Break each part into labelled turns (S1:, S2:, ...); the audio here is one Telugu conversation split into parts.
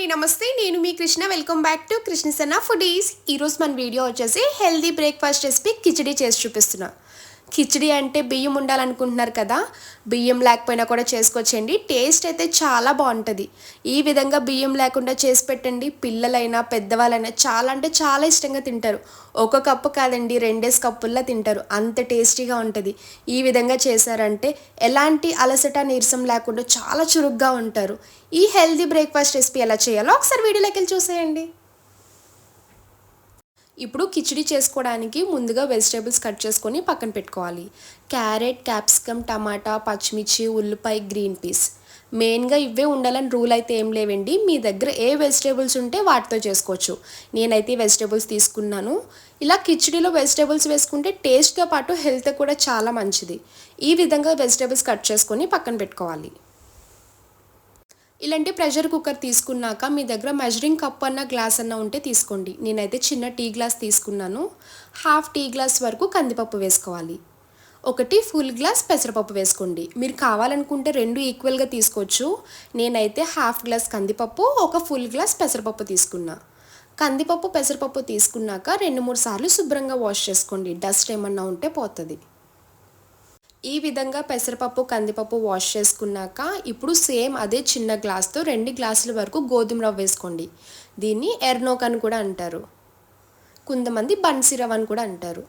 S1: అండి నమస్తే. నేను మీ Krishna. Welcome back to Krishna Sanna foodies. ఈరోజు మన వీడియో వచ్చేసి హెల్దీ బ్రేక్ఫాస్ట్ రెసిపీ కిచడీ చేసి చూపిస్తున్నాను కిచడీ అంటే బియ్యం ఉండాలనుకుంటున్నారు కదా బియ్యం లేకపోయినా కూడా చేసుకోవచ్చండి. టేస్ట్ అయితే చాలా బాగుంటుంది. ఈ విధంగా బియ్యం లేకుండా చేసి పెట్టండి. పిల్లలైనా పెద్దవాళ్ళైనా చాలా అంటే చాలా ఇష్టంగా తింటారు. ఒక కప్పు కాదండి రెండేసి కప్పుల్లో తింటారు. అంత టేస్టీగా ఉంటుంది. ఈ విధంగా చేశారంటే ఎలాంటి అలసట నీరసం లేకుండా చాలా చురుగ్గా ఉంటారు. ఈ హెల్దీ బ్రేక్ఫాస్ట్ రెసిపీ ఎలా చేయాలో ఒకసారి వీడియోలోకి వెళ్ళి చూసేయండి. ఇప్పుడు కిచిడి చేసుకోవడానికి ముందుగా వెజిటేబుల్స్ కట్ చేసుకొని పక్కన పెట్టుకోవాలి. క్యారెట్ క్యాప్సికమ్ టమాటా పచ్చిమిర్చి ఉల్లిపాయ గ్రీన్ పీస్ మెయిన్గా ఇవే ఉండాలని రూల్ అయితే ఏం లేవండి. మీ దగ్గర ఏ వెజిటేబుల్స్ ఉంటే వాటితో చేసుకోవచ్చు. నేనైతే వెజిటేబుల్స్ తీసుకున్నాను. ఇలా కిచిడిలో వెజిటేబుల్స్ వేసుకుంటే టేస్ట్తో పాటు హెల్త్ కూడా చాలా మంచిది. ఈ విధంగా వెజిటేబుల్స్ కట్ చేసుకొని పక్కన పెట్టుకోవాలి. ఇలాంటి ప్రెషర్ కుక్కర్ తీసుకున్నాక మీ దగ్గర మెజరింగ్ కప్ అన్న గ్లాస్ అన్న ఉంటే తీసుకోండి. నేనైతే చిన్న టీ గ్లాస్ తీసుకున్నాను. హాఫ్ టీ గ్లాస్ వరకు కందిపప్పు వేసుకోవాలి. ఒకటి ఫుల్ గ్లాస్ పెసరపప్పు వేసుకోండి. మీరు కావాలనుకుంటే రెండు ఈక్వల్గా తీసుకోవచ్చు. నేనైతే హాఫ్ గ్లాస్ కందిపప్పు ఒక ఫుల్ గ్లాస్ పెసరపప్పు తీసుకున్నా. కందిపప్పు పెసరపప్పు తీసుకున్నాక రెండు మూడు సార్లు శుభ్రంగా వాష్ చేసుకోండి. డస్ట్ ఏమన్నా ఉంటే పోతుంది. ఈ విధంగా పెసరపప్పు కందిపప్పు వాష్ చేసుకున్నాక ఇప్పుడు సేమ్ అదే చిన్న గ్లాస్తో రెండు గ్లాసుల వరకు గోధుమ రవ్వ వేసుకోండి. దీన్ని ఎర్నోక్ అని కూడా అంటారు. కొంతమంది బన్సిరవ్ అని కూడా అంటారు.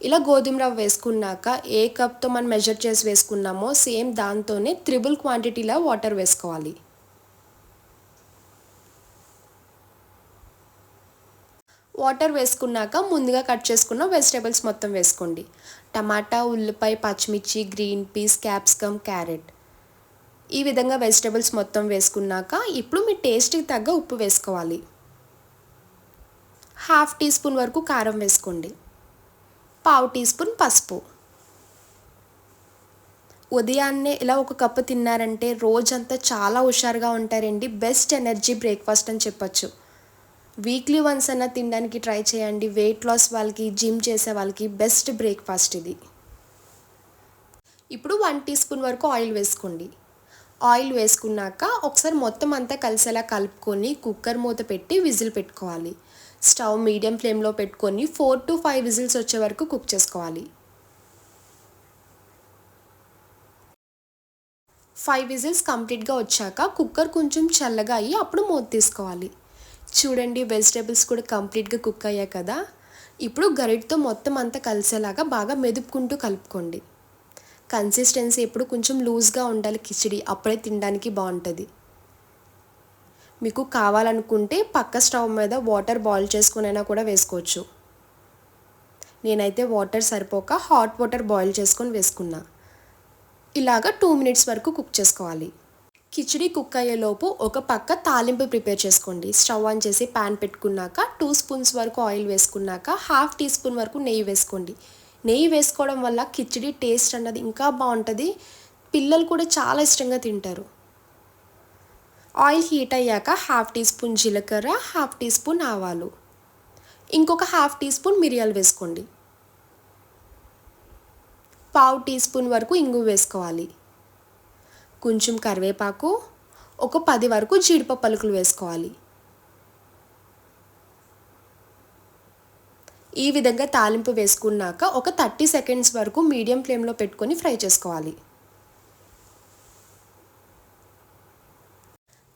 S1: ఇలా గోధుమ రవ్వ వేసుకున్నాక ఏ కప్తో మనం మెజర్ చేసి వేసుకున్నామో సేమ్ దాంతోనే త్రిబుల్ క్వాంటిటీలో వాటర్ వేసుకోవాలి. వాటర్ వేసుకున్నాక ముందుగా కట్ చేసుకున్న వెజిటేబుల్స్ మొత్తం వేసుకోండి. టమాటా ఉల్లిపాయ పచ్చిమిర్చి గ్రీన్ పీస్ క్యాప్సికమ్ క్యారెట్. ఈ విధంగా వెజిటేబుల్స్ మొత్తం వేసుకున్నాక ఇప్పుడు మీ టేస్ట్కి తగ్గ ఉప్పు వేసుకోవాలి. హాఫ్ టీ స్పూన్ వరకు కారం వేసుకోండి. పావు టీ స్పూన్ పసుపు. ఉదయాన్నే ఇలా ఒక కప్పు తిన్నారంటే రోజంతా చాలా హుషారుగా ఉంటారండి. బెస్ట్ ఎనర్జీ బ్రేక్ఫాస్ట్ అని చెప్పొచ్చు. వీక్లీ వన్స్ అన్న తినడానికి ట్రై చేయండి. వెయిట్ లాస్ వాళ్ళకి జిమ్ చేసే వాళ్ళకి బెస్ట్ బ్రేక్ఫాస్ట్ ఇది. ఇప్పుడు వన్ టీ స్పూన్ వరకు ఆయిల్ వేసుకోండి. ఆయిల్ వేసుకున్నాక ఒకసారి మొత్తం అంతా కలిసేలా కలుపుకొని కుక్కర్ మూత పెట్టి విజిల్ పెట్టుకోవాలి. స్టవ్ మీడియం ఫ్లేమ్లో పెట్టుకొని ఫోర్ టు ఫైవ్ విజిల్స్ వచ్చే వరకు కుక్ చేసుకోవాలి. ఫైవ్ విజిల్స్ కంప్లీట్గా వచ్చాక కుక్కర్ కొంచెం చల్లగా అయ్యి అప్పుడు మూత తీసుకోవాలి. చూడండి వెజిటేబుల్స్ కూడా కంప్లీట్గా కుక్ అయ్యాయి కదా. ఇప్పుడు గరిటతో మొత్తం అంతా కలిసేలాగా బాగా మెదుపుకుంటూ కలుపుకోండి. కన్సిస్టెన్సీ ఎప్పుడు కొంచెం లూజ్గా ఉండాలి కిచిడి అప్పుడే తినడానికి బాగుంటుంది. మీకు కావాలనుకుంటే పక్క స్టవ్ మీద వాటర్ బాయిల్ చేసుకునైనా కూడా వేసుకోవచ్చు. నేనైతే వాటర్ సరిపోక హాట్ వాటర్ బాయిల్ చేసుకొని వేసుకున్నా. ఇలాగ టూ మినిట్స్ వరకు కుక్ చేసుకోవాలి. కిచిడి కుక్ అయ్యేలోపు ఒక పక్క తాలింపు ప్రిపేర్ చేసుకోండి. స్టవ్ ఆన్ చేసి ప్యాన్ పెట్టుకున్నాక టూ స్పూన్స్ వరకు ఆయిల్ వేసుకున్నాక హాఫ్ టీ స్పూన్ వరకు నెయ్యి వేసుకోండి. నెయ్యి వేసుకోవడం వల్ల కిచిడి టేస్ట్ అన్నది ఇంకా బాగుంటుంది. పిల్లలు కూడా చాలా ఇష్టంగా తింటారు. ఆయిల్ హీట్ అయ్యాక హాఫ్ టీ స్పూన్ జీలకర్ర హాఫ్ టీ స్పూన్ ఆవాలు. ఇంకొక హాఫ్ టీ స్పూన్ మిరియాలు వేసుకోండి. పావు టీ స్పూన్ వరకు ఇంగు వేసుకోవాలి. కొంచెం కరివేపాకు ఒక పది వరకు జీడిపప్పు పలుకులు వేసుకోవాలి. ఈ విధంగా తాలింపు వేసుకున్నాక ఒక థర్టీ సెకండ్స్ వరకు మీడియం ఫ్లేమ్లో పెట్టుకొని ఫ్రై చేసుకోవాలి.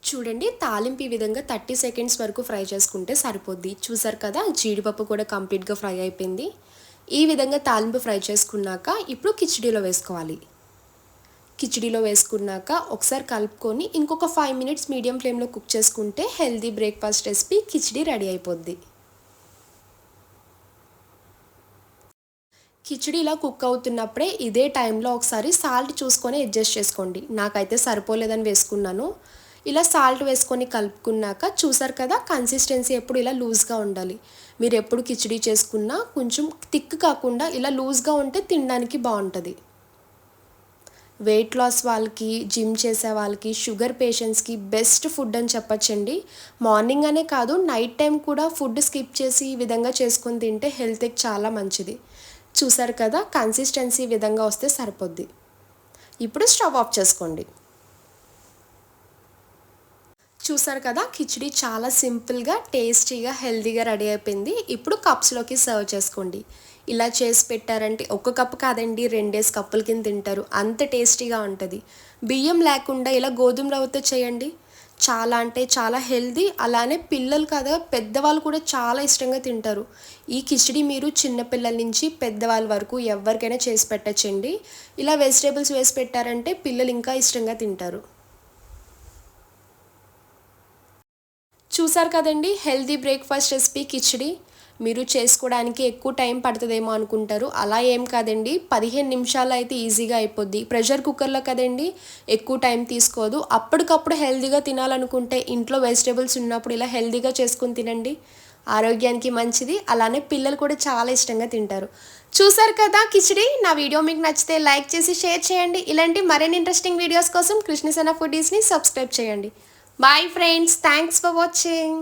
S1: చూడండి తాలింపు ఈ విధంగా థర్టీ సెకండ్స్ వరకు ఫ్రై చేసుకుంటే సరిపోద్ది. చూసారు కదా జీడిపప్పు కూడా కంప్లీట్గా ఫ్రై అయిపోయింది. ఈ విధంగా తాలింపు ఫ్రై చేసుకున్నాక ఇప్పుడు కిచిడీలో వేసుకోవాలి. కిచిడీలో వేసుకున్నాక ఒకసారి కలుపుకొని ఇంకొక ఫైవ్ మినిట్స్ మీడియం ఫ్లేమ్లో కుక్ చేసుకుంటే healthy breakfast recipe khichdi ready అయిపోద్ది. కిచిడి ఇలా కుక్ అవుతున్నప్పుడే ఇదే టైంలో ఒకసారి సాల్ట్ చూసుకొని అడ్జస్ట్ చేసుకోండి. నాకైతే సరిపోలేదని వేసుకున్నాను. ఇలా సాల్ట్ వేసుకొని కలుపుకున్నాక చూసారు కదా కన్సిస్టెన్సీ ఎప్పుడు ఇలా లూజ్గా ఉండాలి. మీరు ఎప్పుడు కిచిడి చేసుకున్నా కొంచెం థిక్ కాకుండా ఇలా లూజ్గా ఉంటే తినడానికి బాగుంటుంది. వెయిట్ లాస్ వాళ్ళకి జిమ్ చేసే వాళ్ళకి షుగర్ పేషెంట్స్కి బెస్ట్ ఫుడ్ అని చెప్పచ్చండి. మార్నింగ్ అనే కాదు నైట్ టైం కూడా ఫుడ్ స్కిప్ చేసి ఈ విధంగా చేసుకుని తింటే హెల్త్కి చాలా మంచిది. చూసారు కదా కన్సిస్టెన్సీ విధంగా వస్తే సరిపోద్ది. ఇప్పుడు స్టవ్ ఆఫ్ చేసుకోండి. చూసారు కదా కిచిడి చాలా సింపుల్గా టేస్టీగా హెల్తీగా రెడీ అయిపోయింది. ఇప్పుడు కప్స్లోకి సర్వ్ చేసుకోండి. ఇలా చేసి పెట్టారంటే ఒక కప్పు కాదండి రెండేసి కప్పుల కింద తింటారు. అంత టేస్టీగా ఉంటుంది. బియ్యం లేకుండా ఇలా గోధుమ రవ్వతో చేయండి. చాలా అంటే చాలా హెల్దీ అలానే పిల్లలు కదా పెద్దవాళ్ళు కూడా చాలా ఇష్టంగా తింటారు. ఈ కిచిడి మీరు చిన్నపిల్లల నుంచి పెద్దవాళ్ళ వరకు ఎవరికైనా చేసి పెట్టచ్చండి. ఇలా వెజిటేబుల్స్ వేసి పెట్టారంటే పిల్లలు ఇంకా ఇష్టంగా తింటారు. చూసారు కదండి హెల్దీ బ్రేక్ఫాస్ట్ రెసిపీ కిచిడి. మీరు చేసుకోవడానికి ఎక్కువ టైం పడుతుందేమో అనుకుంటారు. అలా ఏం కాదండి. పదిహేను నిమిషాలు అయితే ఈజీగా అయిపోద్ది. ప్రెషర్ కుక్కర్లో కదండి ఎక్కువ టైం తీసుకోదు. అప్పటికప్పుడు హెల్దీగా తినాలనుకుంటే ఇంట్లో వెజిటేబుల్స్ ఉన్నప్పుడు ఇలా హెల్దీగా చేసుకుని తినండి. ఆరోగ్యానికి మంచిది. అలానే పిల్లలు కూడా చాలా ఇష్టంగా తింటారు. చూసారు కదా కిచిడి? నా వీడియో మీకు నచ్చితే లైక్ చేసి షేర్ చేయండి. ఇలాంటి మరిన్ని ఇంట్రెస్టింగ్ వీడియోస్ కోసం కృష్ణసేన ఫుడీస్ని సబ్స్క్రైబ్ చేయండి. Bye friends thanks for watching